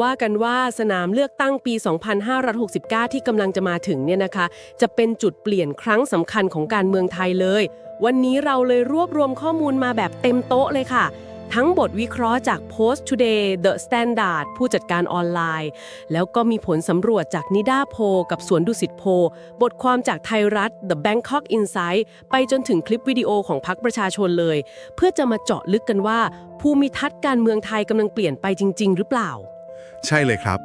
ว่ากันว่าสนามเลือกตั้งปี 2569 ที่กำลังจะมาถึงเนี่ยนะคะ จะเป็นจุดเปลี่ยนครั้งสำคัญของการเมืองไทยเลย วันนี้เราเลยรวบรวมข้อมูลมาแบบเต็มโต๊ะเลยค่ะ ทั้งบทวิเคราะห์จาก Post Today The Standard ผู้จัดการออนไลน์ แล้วก็มีผลสำรวจจากนิดาโพกับสวนดุสิตโพ บทความจากไทยรัฐ The Bangkok Insight ไปจนถึงคลิปวิดีโอของพรรคประชาชนเลย เพื่อจะมาเจาะลึกกันว่า ภูมิทัศน์การเมืองไทยกำลังเปลี่ยนไปจริง ๆ หรือเปล่า ใช่เลยครับ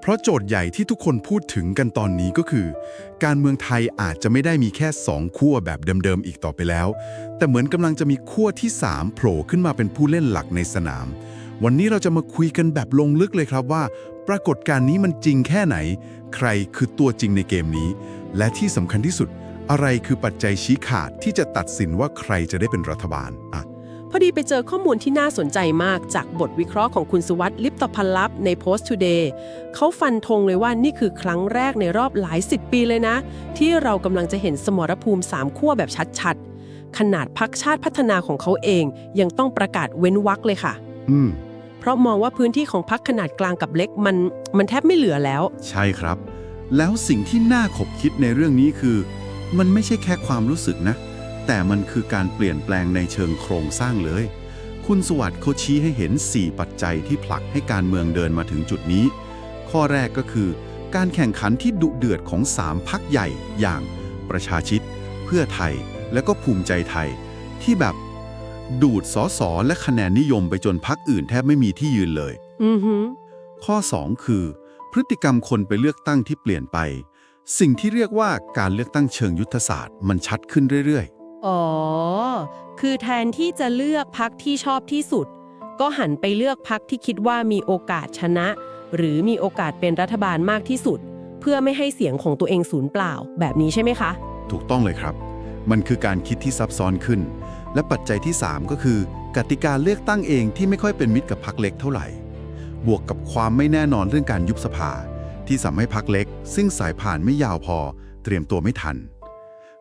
เพราะโจทย์ใหญ่ที่ทุกคนพูดถึงกันตอนนี้ก็คือ การเมืองไทยอาจจะไม่ได้มีแค่สองขั้วแบบเดิมๆอีกต่อไปแล้ว แต่เหมือนกำลังจะมีขั้วที่ 3 โผล่ขึ้นมาเป็นผู้เล่นหลักในสนาม วันนี้เราจะมาคุยกันแบบลงลึกเลยครับว่า ปรากฏการณ์นี้มันจริงแค่ไหน ใครคือตัวจริงในเกมนี้ และที่สำคัญที่สุด อะไรคือปัจจัยชี้ขาดที่จะตัดสินว่าใครจะได้เป็นรัฐบาลอะ พอดีไปเจอข้อมูลที่น่าสนใจมากจากบทวิเคราะห์ของคุณสุวัสดิ์ลิปตพันลับใน Post Today เขาฟันธงเลยว่านี่คือครั้งแรกในรอบหลายสิบปีเลยนะ ที่เรากำลังจะเห็นสมรภูมิสามขั้วแบบชัดๆ ขนาดพักชาติพัฒนาของเขาเองยังต้องประกาศเว้นวรรคเลยค่ะ อืม เพราะมองว่าพื้นที่ของพักขนาดกลางกับเล็กมันมันแทบไม่เหลือแล้ว ใช่ครับ แล้วสิ่งที่น่าขบคิดในเรื่องนี้คือ มันไม่ใช่แค่ความรู้สึกนะ แต่มันคือการเปลี่ยนแปลงในเชิงโครงสร้างเลย คุณสวัสดิ์เขาชี้ให้เห็น 4 ปัจจัยที่ผลักให้การเมืองเดินมาถึงจุดนี้ ข้อแรกก็คือ การแข่งขันที่ดุเดือดของ 3 พักใหญ่อย่างประชาชิต เพื่อไทย และก็ภูมิใจไทย ที่แบบดูดสอสอและคะแนนนิยมไปจนพักอื่นแทบไม่มีที่ยืนเลยอือหือข้อ 2 คือ พฤติกรรมคนไปเลือกตั้งที่เปลี่ยนไป สิ่งที่เรียกว่าการเลือกตั้งเชิงยุทธศาสตร์มันชัดขึ้นเรื่อย อ๋อ คือแทนที่จะเลือกพักที่ชอบที่สุด ก็หันไปเลือกพักที่คิดว่ามีโอกาสชนะ หรือมีโอกาสเป็นรัฐบาลมากที่สุด เพื่อไม่ให้เสียงของตัวเองสูญเปล่า แบบนี้ใช่ไหมคะ ถูกต้องเลยครับ มันคือการคิดที่ซับซ้อนขึ้น และปัจจัยที่ 3 ก็คือ กติกาเลือกตั้งเองที่ไม่ค่อยเป็นมิตรกับพักเล็กเท่าไหร่ บวกกับความไม่แน่นอนเรื่องการยุบสภา ที่ทำให้พักเล็ก ซึ่งสายผ่านไม่ยาวพอ เตรียมตัวไม่ทัน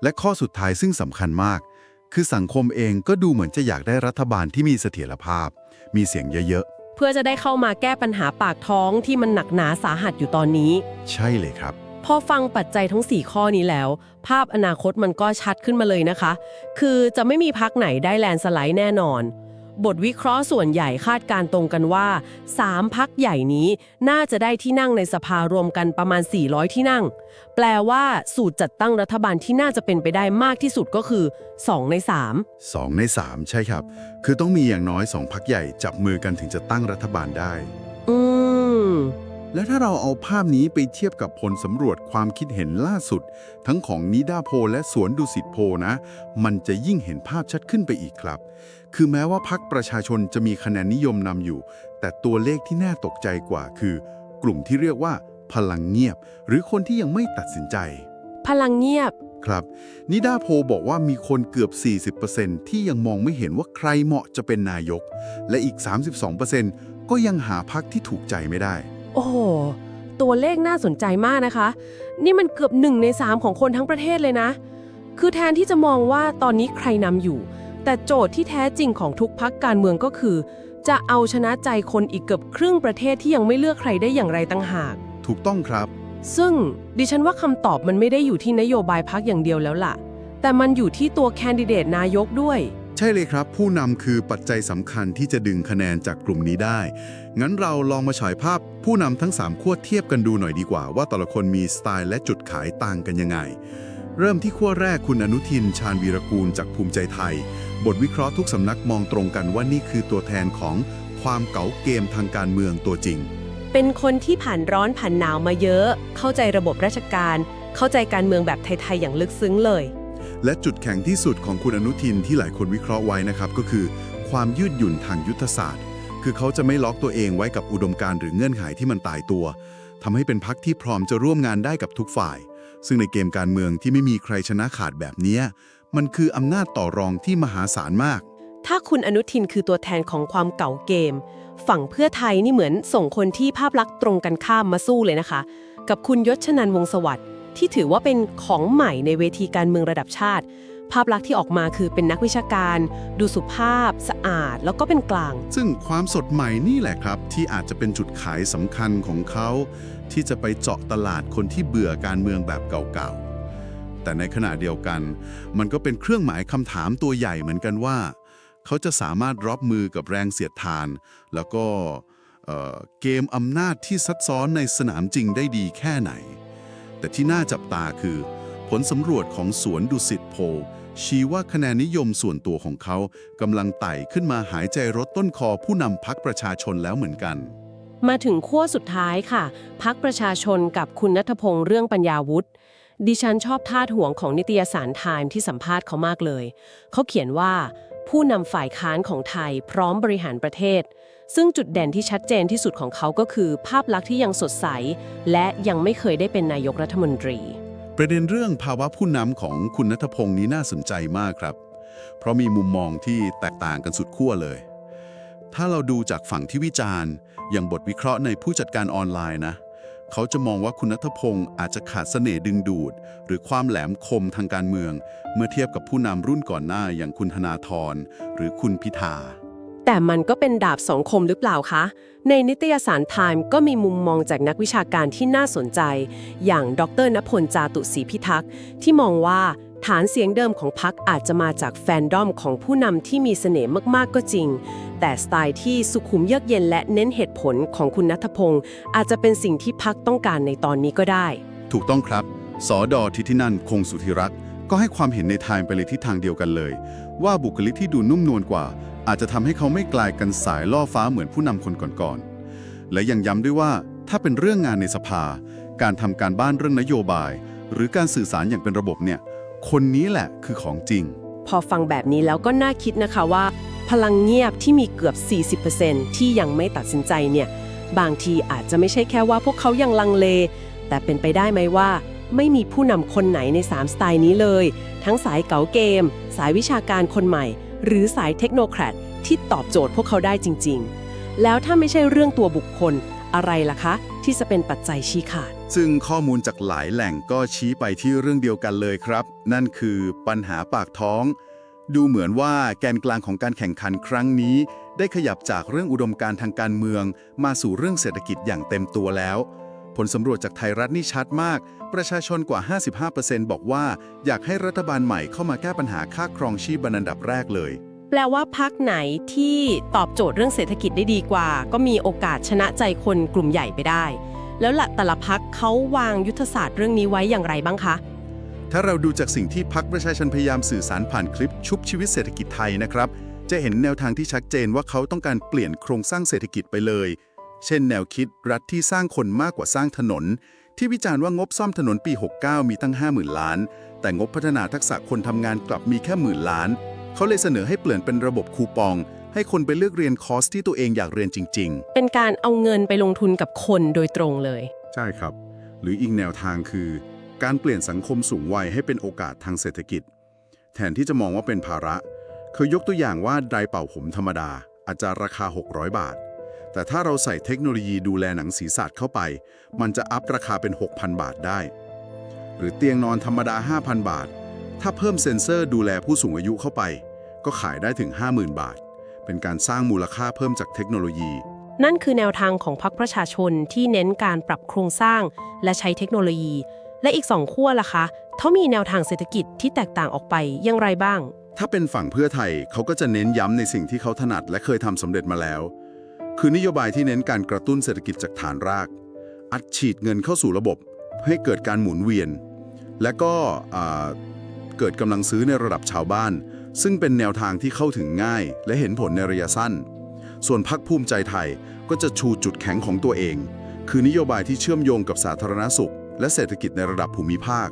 และข้อสุดท้ายซึ่งสำคัญมาก คือสังคมเองก็ดูเหมือนจะอยากได้รัฐบาลที่มีเสถียรภาพ มีเสียงเยอะเพื่อจะได้เข้ามาแก้ปัญหาปากท้องที่มันหนักหนาสาหัสอยู่ตอนนี้ๆใช่เลยครับ พอฟังปัจจัยทั้ง 4 ข้อนี้แล้ว ภาพอนาคตมันก็ชัดขึ้นมาเลยนะคะ คือจะไม่มีพักไหนได้แลนด์สไลด์แน่นอน บทวิเคราะห์ส่วนใหญ่คาดการณ์ตรงกันว่า 3พักใหญ่นี้น่าจะได้ที่นั่งในสภารวมกันประมาณ 400 ที่นั่ง แปลว่าสูตรจัดตั้งรัฐบาลที่น่าจะเป็นไปได้มากที่สุดก็คือ 2 ใน 3 2 ใน 3 ใช่ครับ คือต้องมีอย่างน้อย 2พักใหญ่จับมือกันถึงจะตั้งรัฐบาลได้ อืม และถ้าเราเอาภาพนี้ไปเทียบกับผลสำรวจความคิดเห็นล่าสุด ทั้งของนิดาโพลและสวนดุสิตโพลนะ มันจะยิ่งเห็นภาพชัดขึ้นไปอีกครับ คือแม้ว่าพักประชาชนจะมีคะแนนนิยมนำอยู่ แต่ตัวเลขที่น่าตกใจกว่าคือ กลุ่มที่เรียกว่า พลังเงียบ หรือคนที่ยังไม่ตัดสินใจ พลังเงียบครับ นิดาโพลบอกว่ามีคนเกือบ 40%ที่ยังมองไม่เห็นว่าใครเหมาะจะเป็นนายก และอีก 32%ก็ยังหาพักที่ถูกใจไม่ได้ โอ้โห ตัวเลขน่าสนใจมากนะคะ นี่มันเกือบหนึ่งในสามของคนทั้งประเทศเลยนะ คือแทนที่จะมองว่าตอนนี้ใครนำอยู่ แต่โจทย์ที่แท้จริงของทุกพักการเมืองก็คือ จะเอาชนะใจคนอีกเกือบครึ่งประเทศที่ยังไม่เลือกใครได้อย่างไรตั้งหาก ถูกต้องครับ ซึ่งดิฉันว่าคำตอบมันไม่ได้อยู่ที่นโยบายพักอย่างเดียวแล้วล่ะ แต่มันอยู่ที่ตัวแคนดิเดตนายกด้วย ใช่เลยครับ ผู้นำคือปัจจัยสำคัญที่จะดึงคะแนนจากกลุ่มนี้ได้ งั้นเราลองมาฉายภาพผู้นำทั้ง 3ขั้วเทียบกันดูหน่อยดีกว่า ว่าแต่ละคนมีสไตล์และจุดขายต่างกันยังไง เริ่มที่ขั้วแรกคุณอนุทิน ชาญวีรกูลจากภูมิใจไทย บทวิเคราะห์ทุกสำนักมองตรงกันว่านี่คือตัวแทนของความเก๋าเกมทางการเมืองตัวจริง เป็นคนที่ผ่านร้อนผ่านหนาวมาเยอะ เข้าใจระบบราชการ เข้าใจการเมืองแบบไทยๆอย่างลึกซึ้งเลย และจุดแข็งที่สุดของคุณอนุทินที่หลายคนวิเคราะห์ไว้นะครับ ก็คือ ความยืดหยุ่นทางยุทธศาสตร์ คือเขาจะไม่ล็อกตัวเองไว้กับอุดมการณ์หรือเงื่อนไขที่มันตายตัวทำให้เป็นพักที่พร้อมจะร่วมงานได้กับทุกฝ่าย ซึ่งในเกมการเมืองที่ไม่มีใครชนะขาดแบบนี้มันคืออำนาจต่อรองที่มหาศาลมาก ถ้าคุณอนุทินคือตัวแทนของความเก่าเกม ฝั่งเพื่อไทยนี่เหมือนส่งคนที่ภาพลักษณ์ตรงกันข้ามมาสู้เลยนะคะ กับคุณยศชนันท์วงศ์สวัสดิ์ ที่ถือว่าเป็นของใหม่ในเวทีการเมืองระดับชาติ ภาพลักษณ์ที่ออกมาคือเป็นนักวิชาการ ดูสุภาพ สะอาด แล้วก็เป็นกลาง ซึ่งความสดใหม่นี่แหละครับ ที่อาจจะเป็นจุดขายสำคัญของเขา ที่จะไปเจาะตลาดคนที่เบื่อการเมืองแบบเก่าๆ แต่ในขณะเดียวกัน มันก็เป็นเครื่องหมายคำถามตัวใหญ่เหมือนกันว่า เขาจะสามารถรับมือกับแรงเสียดทาน แล้วก็เเกมอำนาจที่ซับซ้อนในสนามจริงได้ดีแค่ไหน แต่ที่น่าจับตาคือ ผลสำรวจของสวนดุสิตโพชี้ว่าคะแนนนิยมส่วนตัวของเขากำลังไต่ขึ้นมาหายใจรถต้นคอผู้นำพักประชาชนแล้วเหมือนกัน มาถึงขั้วสุดท้ายค่ะ พักประชาชนกับคุณนัทพงษ์เรื่องปัญญาวุฒิดิฉันชอบท่าถ่วงของนิตยสารไทม์ที่สัมภาษณ์เขามากเลย เขาเขียนว่า ผู้นำฝ่ายค้านของไทยพร้อมบริหารประเทศ ซึ่งจุดเด่นที่ชัดเจนที่สุดของเขาก็คือ ภาพลักษณ์ที่ยังสดใส และยังไม่เคยได้เป็นนายกรัฐมนตรี ประเด็นเรื่องภาวะผู้นำของคุณนัทพงศ์นี้น่าสนใจมากครับ เพราะมีมุมมองที่แตกต่างกันสุดขั้วเลย ถ้าเราดูจากฝั่งที่วิจารณ์ อย่างบทวิเคราะห์ในผู้จัดการออนไลน์นะ เขาจะมองว่าคุณนัทพงศ์อาจจะขาดเสน่ห์ดึงดูด หรือความแหลมคมทางการเมือง เมื่อเทียบกับผู้นำรุ่นก่อนหน้าอย่างคุณธนาธรหรือคุณพิธา แต่มันก็เป็นดาบสองคมหรือเปล่าคะ ในนิตยสารไทม์ก็มีมุมมองจากนักวิชาการที่น่าสนใจ อย่างดรนพลจาตุศรีพิทักษ์ที่มองว่าฐานเสียงเดิมของพรรคอาจจะมาจากแฟนดอมของผู้นำที่มีเสน่ห์มากๆก็จริง แต่สไตล์ที่สุขุมเยือกเย็นและเน้นเหตุผลของคุณนัทพงศ์อาจจะเป็นสิ่งที่พรรคต้องการในตอนนี้ก็ได้ ถูกต้องครับ สอดอทิทินันคงสุธิรักษ์ก็ให้ความเห็นในไทม์ไปเลยที่ทางเดียวกันเลย ว่าบุคลิกที่ดูนุ่มนวลกว่า อาจจะทำให้เขาไม่กลายกันสายล่อฟ้าเหมือนผู้นำคนก่อนๆ และยังย้ำด้วยว่าถ้าเป็นเรื่องงานในสภา การทำการบ้านเรื่องนโยบาย หรือการสื่อสารอย่างเป็นระบบเนี่ย คนนี้แหละคือของจริง พอฟังแบบนี้แล้วก็น่าคิดนะคะว่า พลังเงียบที่มีเกือบ 40%ที่ยังไม่ตัดสินใจเนี่ยบางทีอาจจะไม่ใช่แค่ว่าพวกเขายังลังเล แต่เป็นไปได้ไหมว่าไม่มีผู้นำคนไหนใน 3 สไตล์นี้เลย ทั้งสายเก๋าเกม สายวิชาการคนใหม่ หรือสายเทคโนแครดที่ตอบโจทย์พวกเขาได้จริง ๆ แล้วถ้าไม่ใช่เรื่องตัวบุคคลอะไรล่ะคะ ที่จะเป็นปัจจัยชี้ขาด ซึ่งข้อมูลจากหลายแหล่งก็ชี้ไปที่เรื่องเดียวกันเลยครับ นั่นคือปัญหาปากท้อง ดูเหมือนว่าแกนกลางของการแข่งขันครั้งนี้ ได้ขยับจากเรื่องอุดมการทางการเมือง มาสู่เรื่องเศรษฐกิจอย่างเต็มตัวแล้ว ผลสำรวจจากไทยรัฐนี่ชัดมาก ประชาชนกว่า 55%บอกว่าอยากให้รัฐบาลใหม่เข้ามาแก้ปัญหาค่าครองชีพเป็นอันดับแรกเลย แปลว่าพักไหนที่ตอบโจทย์เรื่องเศรษฐกิจได้ดีกว่า ก็มีโอกาสชนะใจคนกลุ่มใหญ่ไปได้ แล้วละแต่ละพักเขาวางยุทธศาสตร์เรื่องนี้ไว้อย่างไรบ้างคะถ้าเราดูจากสิ่งที่พักประชาชนพยายามสื่อสารผ่านคลิปชุบชีวิตเศรษฐกิจไทยนะครับ จะเห็นแนวทางที่ชัดเจนว่าเขาต้องการเปลี่ยนโครงสร้างเศรษฐกิจไปเลย เช่นแนวคิดรัฐที่สร้างคนมากกว่าสร้างถนน ที่วิจารณ์ว่างบซ่อมถนนปี 69 มีตั้ง 50,000 ล้าน แต่งบพัฒนาทักษะคนทำงานกลับมีแค่หมื่นล้าน เขาเลยเสนอให้เปลี่ยนเป็นระบบคูปอง ให้คนไปเลือกเรียนคอร์สที่ตัวเองอยากเรียนจริงๆเป็นการเอาเงินไปลงทุนกับคนโดยตรงเลยใช่ครับ หรืออีกแนวทางคือ การเปลี่ยนสังคมสูงวัยให้เป็นโอกาสทางเศรษฐกิจ แทนที่จะมองว่าเป็นภาระ เคยยกตัวอย่างว่าไดร์เป่าผมธรรมดา อาจจะราคา 600 บาท แต่ถ้าเราใส่เทคโนโลยีดูแลหนังศีรษะเข้าไป มันจะอัพราคาเป็น 6,000 บาทได้ หรือเตียงนอนธรรมดา 5,000 บาท ถ้าเพิ่มเซ็นเซอร์ดูแลผู้สูงอายุเข้าไป ก็ขายได้ถึง 50,000 บาท เป็นการสร้างมูลค่าเพิ่มจากเทคโนโลยี นั่นคือแนวทางของพรรคประชาชนที่เน้นการปรับโครงสร้าง และใช้เทคโนโลยี และอีกสองขั้วล่ะคะเขามีแนวทางเศรษฐกิจที่แตกต่างออกไปอย่างไรบ้าง ถ้าเป็นฝั่งเพื่อไทยเขาก็จะเน้นย้ำในสิ่งที่เขาถนัดและเคยทำสำเร็จมาแล้ว คือนโยบายที่เน้นการกระตุ้นเศรษฐกิจจากฐานราก อัดฉีดเงินเข้าสู่ระบบให้เกิดการหมุนเวียน และก็เกิดกำลังซื้อในระดับชาวบ้าน ซึ่งเป็นแนวทางที่เข้าถึงง่าย และเห็นผลในระยะสั้น ส่วนพักภูมิใจไทยก็จะชูจุดแข็งของตัวเอง คือนโยบายที่เชื่อมโยงกับสาธารณสุข และเศรษฐกิจในระดับภูมิภาค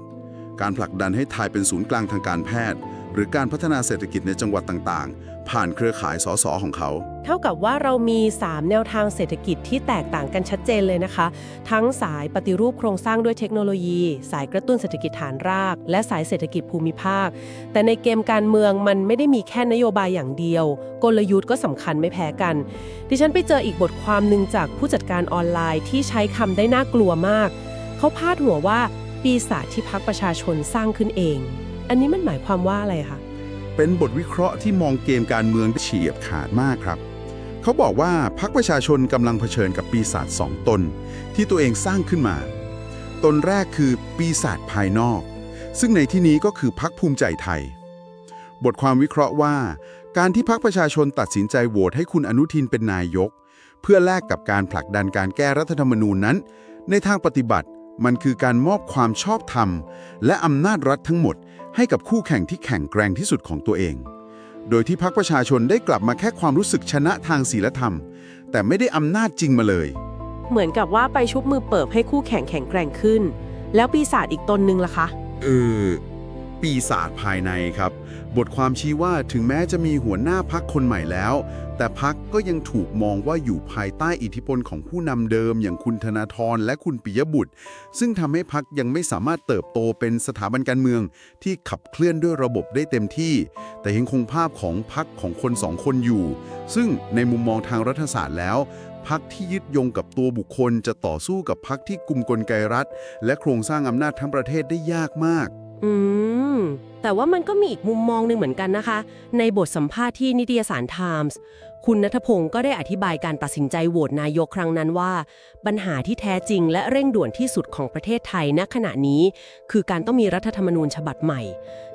การผลักดันให้ไทยเป็นศูนย์กลางทางการแพทย์ หรือการพัฒนาเศรษฐกิจในจังหวัดต่างๆ ผ่านเครือข่ายสสของเขา เท่ากับว่าเรามี 3 แนวทางเศรษฐกิจที่แตกต่างกันชัดเจนเลยนะคะ ทั้งสายปฏิรูปโครงสร้างด้วยเทคโนโลยี สายกระตุ้นเศรษฐกิจฐานราก และสายเศรษฐกิจภูมิภาค แต่ในเกมการเมืองมันไม่ได้มีแค่นโยบายอย่างเดียว กลยุทธ์ก็สำคัญไม่แพ้กัน ดิฉันไปเจออีกบทความหนึ่งจากผู้จัดการออนไลน์ที่ใช้คำได้น่ากลัวมาก เขาพาดหัวว่าปีศาจที่พักประชาชนสร้างขึ้นเอง อันนี้มันหมายความว่าอะไรคะเป็นบทวิเคราะห์ที่มองเกมการเมืองเฉียบขาดมากครับ เขาบอกว่าพรรคประชาชนกำลังเผชิญกับปีศาจสองตน ที่ตัวเองสร้างขึ้นมา ตนแรกคือปีศาจภายนอก ซึ่งในที่นี้ก็คือพรรคภูมิใจไทย บทความวิเคราะห์ว่า การที่พรรคประชาชนตัดสินใจโหวตให้คุณอนุทินเป็นนายก เพื่อแลกกับการผลักดันการแก้รัฐธรรมนูญนั้น ในทางปฏิบัติมันคือการมอบความชอบธรรม และอำนาจรัฐทั้งหมด ให้กับคู่แข่งที่แข่งแกร่งที่สุดของตัวเอง โดยที่พรรคประชาชนได้กลับมาแค่ความรู้สึกชนะทางศีลธรรม แต่ไม่ได้อำนาจจริงมาเลย เหมือนกับว่าไปชุบมือเปิบให้คู่แข่งแข็งแกร่งขึ้น แล้วปีศาจอีกตนนึงล่ะคะ เออ ปีศาจภายในครับ บทความชี้ว่าถึงแม้จะมีหัวหน้าพักคนใหม่แล้ว แต่พักก็ยังถูกมองว่าอยู่ภายใต้อิทธิพลของผู้นำเดิม อย่างคุณธนาธรและคุณปิยบุตร ซึ่งทำให้พักยังไม่สามารถเติบโตเป็นสถาบันการเมือง ที่ขับเคลื่อนด้วยระบบได้เต็มที่ แต่ยังคงภาพของพักของคนสองคนอยู่ ซึ่งในมุมมองทางรัฐศาสตร์แล้วพักที่ยึดโยงกับตัวบุคคลจะต่อสู้กับพักที่กลุ่มกลไกรัฐ และโครงสร้างอำนาจทั้งประเทศได้ยากมาก อืม แต่ว่ามันก็มีอีกมุมมองหนึ่งเหมือนกันนะคะ ในบทสัมภาษณ์ที่นิตยสาร Times คุณนัทพงศ์ก็ได้อธิบายการตัดสินใจโหวตนายกครั้งนั้นว่า ปัญหาที่แท้จริงและเร่งด่วนที่สุดของประเทศไทยณขณะนี้ คือการต้องมีรัฐธรรมนูญฉบับใหม่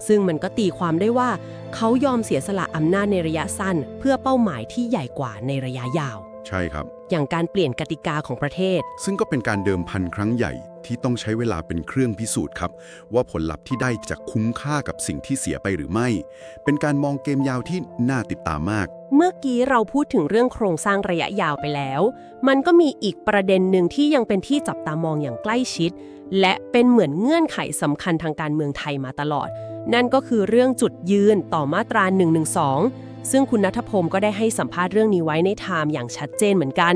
ซึ่งมันก็ตีความได้ว่า เขายอมเสียสละอำนาจในระยะสั้น เพื่อเป้าหมายที่ใหญ่กว่าในระยะยาว ใช่ครับ อย่างการเปลี่ยนกติกาของประเทศ ซึ่งก็เป็นการเดิมพันครั้งใหญ่ที่ต้องใช้เวลาเป็นเครื่องพิสูจน์ครับ ว่าผลลัพธ์ที่ได้จะคุ้มค่ากับสิ่งที่เสียไปหรือไม่ เป็นการมองเกมยาวที่น่าติดตามมาก เมื่อกี้เราพูดถึงเรื่องโครงสร้างระยะยาวไปแล้ว มันก็มีอีกประเด็นหนึ่งที่ยังเป็นที่จับตามองอย่างใกล้ชิด และเป็นเหมือนเงื่อนไขสำคัญทางการเมืองไทยมาตลอด นั่นก็คือเรื่องจุดยืนต่อมาตรา112 ซึ่งคุณนัทพงศ์ก็ได้ให้สัมภาษณ์เรื่องนี้ไว้ในไทม์อย่างชัดเจนเหมือนกัน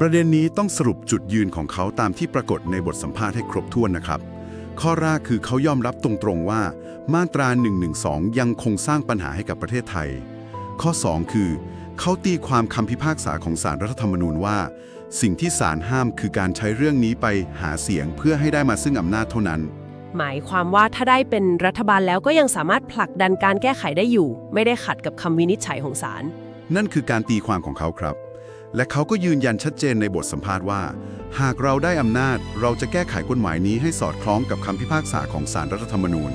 ประเด็นนี้ต้องสรุปจุดยืนของเขาตามที่ปรากฏในบทสัมภาษณ์ให้ครบถ้วนนะครับ ข้อแรกคือเขายอมรับตรงๆว่า มาตรา 112 ยังคงสร้างปัญหาให้กับประเทศไทย ข้อ 2 คือ เขาตีความคำพิพากษาของศาลรัฐธรรมนูญว่า สิ่งที่ศาลห้ามคือการใช้เรื่องนี้ไปหาเสียงเพื่อให้ได้มาซึ่งอำนาจเท่านั้น หมายความว่าถ้าได้เป็นรัฐบาลแล้วก็ยังสามารถผลักดันการแก้ไขได้อยู่ ไม่ได้ขัดกับคำวินิจฉัยของศาลนั่นคือการตีความของเขาครับ และเขาก็ยืนยันชัดเจนในบทสัมภาษณ์ว่า หากเราได้อำนาจเราจะแก้ไขกฎหมายนี้ให้สอดคล้องกับคำพิพากษาของศาลรัฐธรรมนูญ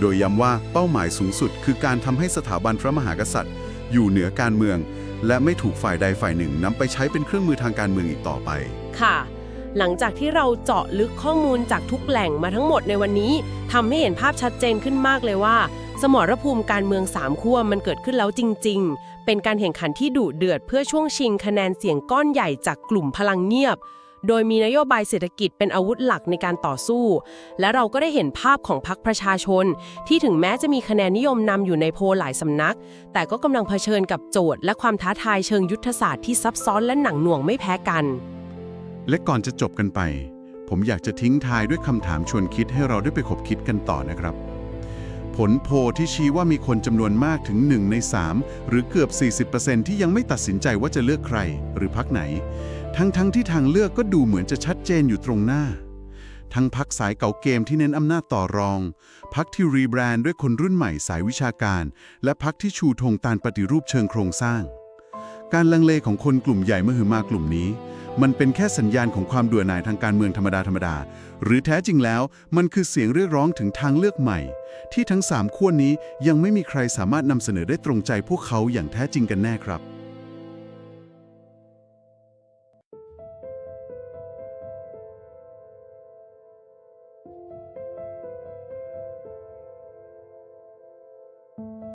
โดยย้ำว่าเป้าหมายสูงสุด คือการทำให้สถาบันพระมหากษัตริย์ อยู่เหนือการเมือง และไม่ถูกฝ่ายใดฝ่ายหนึ่งนำไปใช้เป็นเครื่องมือทางการเมืองอีกต่อไป ค่ะ หลังจากที่เราเจาะลึกข้อมูลจากทุกแหล่งมาทั้งหมดในวันนี้ทำให้เห็นภาพชัดเจนขึ้นมากเลยว่า สมรภูมิการเมืองสามขั้วมันเกิดขึ้นแล้วจริง ๆ เป็นการแข่งขันที่ดุเดือดเพื่อช่วงชิงคะแนนเสียงก้อนใหญ่จากกลุ่มพลังเงียบ โดยมีนโยบายเศรษฐกิจเป็นอาวุธหลักในการต่อสู้ และเราก็ได้เห็นภาพของพรรคประชาชน ที่ถึงแม้จะมีคะแนนนิยมนำอยู่ในโพลหลายสำนัก แต่ก็กำลังเผชิญกับโจทย์ และความท้าทายเชิงยุทธศาสตร์ที่ซับซ้อนและหนักหน่วงไม่แพ้กัน และก่อนจะจบกันไป ผมอยากจะทิ้งท้ายด้วยคำถามชวนคิดให้เราได้ไปคบคิดกันต่อนะครับ ผลโพลที่ชี้ว่ามีคนจำนวนมากถึง 1 ใน 3 หรือเกือบ 40%ที่ยังไม่ตัดสินใจว่าจะเลือกใคร หรือพักไหน ทั้งๆทที่ทางเลือกก็ดูเหมือนจะชัดเจนอยู่ตรงหน้า ทั้งพักสายเก่าเกมที่เน้นอำนาจต่อรอง พักที่รีแบรนด์ด้วยคนรุ่นใหม่สายวิชาการ และพักที่ชูธงตานปฏิรูปเชิงโครงสร้าง การลังเลของคนกลุ่มใหญ่มหึมากลุ่มนี้ มันเป็นแค่สัญญาณของความด่วนหน่ายทางการเมืองธรรมดาธรรมดา หรือแท้จริงแล้ว มันคือเสียงเรียกร้องถึงทางเลือกใหม่ ที่ทั้งสามขั้วนี้ยังไม่มีใครสามารถนำเสนอได้ตรงใจพวกเขาอย่างแท้จริงกันแน่ครับ